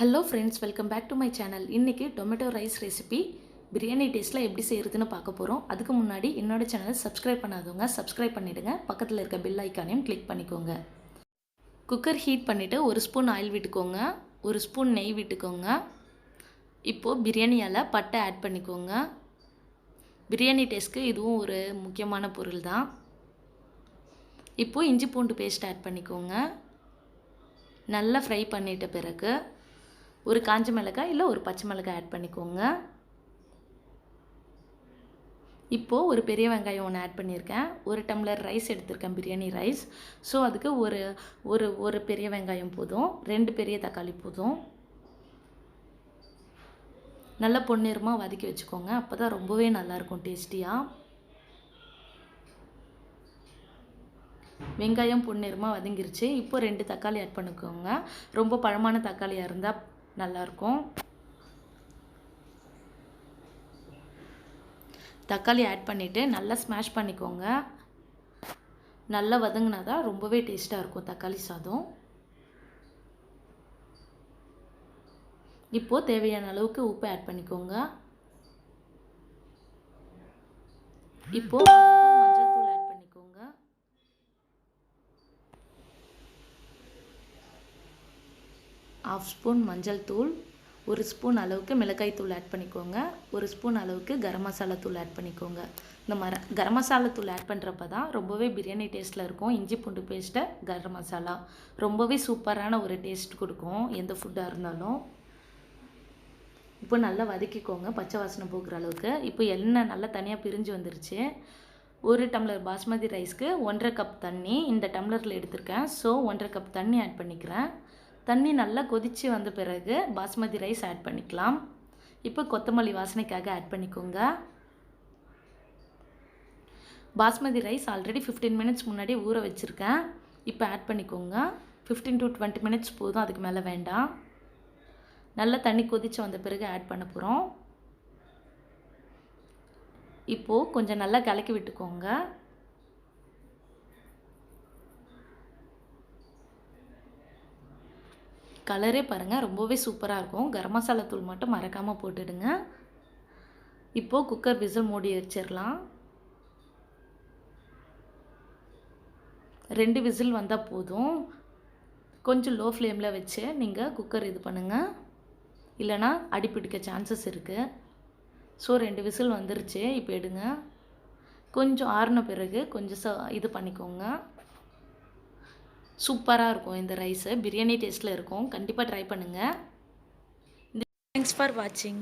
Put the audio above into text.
Hello friends welcome back to my channel இன்றைக்கி tomato rice recipe biryani டேஸ்ட்டில் எப்படி செய்கிறதுன்னு பார்க்க போகிறோம் அதுக்கு முன்னாடி என்னோட சேனலை சப்ஸ்கிரைப் பண்ணாதவங்க சப்ஸ்கிரைப் பண்ணிவிடுங்க பக்கத்தில் இருக்க பெல் ஐக்கானையும் கிளிக் பண்ணிக்கோங்க. குக்கர் ஹீட் பண்ணிவிட்டு ஒரு ஸ்பூன் ஆயில் விட்டுக்கோங்க. ஒரு ஸ்பூன் நெய் விட்டுக்கோங்க. இப்போது பிரியாணியால் பட்டை ஆட் பண்ணிக்கோங்க. பிரியாணி டேஸ்ட்க்கு இதுவும் ஒரு முக்கியமான பொருள் தான். இப்போது இஞ்சி பூண்டு பேஸ்ட் ஆட் பண்ணிக்கோங்க. நல்லா ஃப்ரை பண்ணிட்ட பிறகு ஒரு காஞ்ச மிளகாய் இல்லை ஒரு பச்சை மிளகாய் ஆட் பண்ணிக்கோங்க. இப்போது ஒரு பெரிய வெங்காயம் ஒன்று ஆட் பண்ணியிருக்கேன் ஒரு டம்ளர் ரைஸ் எடுத்திருக்கேன் பிரியாணி ரைஸ் ஸோ அதுக்கு ஒரு ஒரு ஒரு பெரிய வெங்காயம் போதும். ரெண்டு பெரிய தக்காளி போதும். நல்லா பொன்னிறமாக வதக்கி வச்சுக்கோங்க. அப்போ தான் ரொம்பவே நல்லாயிருக்கும் டேஸ்டியாக வெங்காயம் பொன்னிறமாக வதங்கிருச்சு. இப்போ ரெண்டு தக்காளி ஆட் பண்ணிக்கோங்க. ரொம்ப பழமான தக்காளியாக இருந்தால் நல்லாயிருக்கும் தக்காளி ஆட் பண்ணிவிட்டு நல்லா ஸ்மாஷ் பண்ணிக்கோங்க. நல்லா வதங்கினா தான் ரொம்பவே டேஸ்ட்டாக இருக்கும் தக்காளி சாதம். இப்போது தேவையான அளவுக்கு உப்பு ஆட் பண்ணிக்கோங்க. இப்போது மஞ்சள் தூள் ஆட் பண்ணிக்கோங்க ஆஃப் ஸ்பூன் மஞ்சள் தூள் ஒரு ஸ்பூன் அளவுக்கு மிளகாய் தூள் ஆட் பண்ணிக்கோங்க. ஒரு ஸ்பூன் அளவுக்கு கரம் மசாலா தூள் ஆட் பண்ணிக்கோங்க. இந்த மர கரம் மசாலா தூள் ஆட் பண்ணுறப்ப தான் ரொம்பவே பிரியாணி டேஸ்ட்டில் இருக்கும். இஞ்சி பூண்டு பேஸ்ட்டை கரம் மசாலா. ரொம்பவே சூப்பரான ஒரு டேஸ்ட் கொடுக்கும் எந்த ஃபுட்டாக இருந்தாலும். இப்போ நல்லா வதக்கிக்கோங்க பச்சை வாசனை போக்குற அளவுக்கு. இப்போ எண்ணெய் நல்லா தனியாக பிரிஞ்சு வந்துருச்சு. ஒரு டம்ளர் பாஸ்மதி ரைஸ்க்கு ஒன்றரை கப் தண்ணி இந்த டம்ளரில் எடுத்திருக்கேன். ஸோ ஒன்றரை கப் தண்ணி ஆட் பண்ணிக்கிறேன். தண்ணி நல்லா கொதித்து வந்த பிறகு பாஸ்மதி ரைஸ் ஆட் பண்ணிக்கலாம். இப்போ கொத்தமல்லி வாசனைக்காக ஆட் பண்ணிக்கோங்க. Basmati rice already fifteen minutes முன்னாடி ஊற வச்சுருக்கேன். இப்போ ஆட் பண்ணிக்கோங்க. ஃபிஃப்டீன் டு டுவெண்ட்டி மினிட்ஸ் போதும் அதுக்கு மேலே வேண்டாம். நல்லா தண்ணி கொதித்து வந்த பிறகு ஆட் பண்ண போகிறோம் இப்போது கொஞ்சம் நல்லா கலக்கி விட்டுக்கோங்க. கலரே பாருங்கள் ரொம்பவே சூப்பராக இருக்கும். கரம் மசாலா தூள் மட்டும் மறக்காமல் போட்டுடுங்க. இப்போது குக்கர் விசில் மூடி வச்சிடலாம் ரெண்டு விசில் வந்தால் போதும். கொஞ்சம் லோ ஃப்ளேமில் வச்சு நீங்கள் குக்கர் இது பண்ணுங்கள் இல்லைனா அடிப்பிடிக்க சான்சஸ் இருக்குது ஸோ ரெண்டு விசில் வந்துருச்சு. இப்போ எடுங்க. கொஞ்சம் ஆறின பிறகு கொஞ்சம் ச இது பண்ணிக்கோங்க. சூப்பராக இருக்கும். இந்த ரைஸு பிரியாணி டேஸ்ட்டில் இருக்கும். கண்டிப்பாக ட்ரை பண்ணுங்கள் தேங்க்ஸ் ஃபார் வாட்சிங்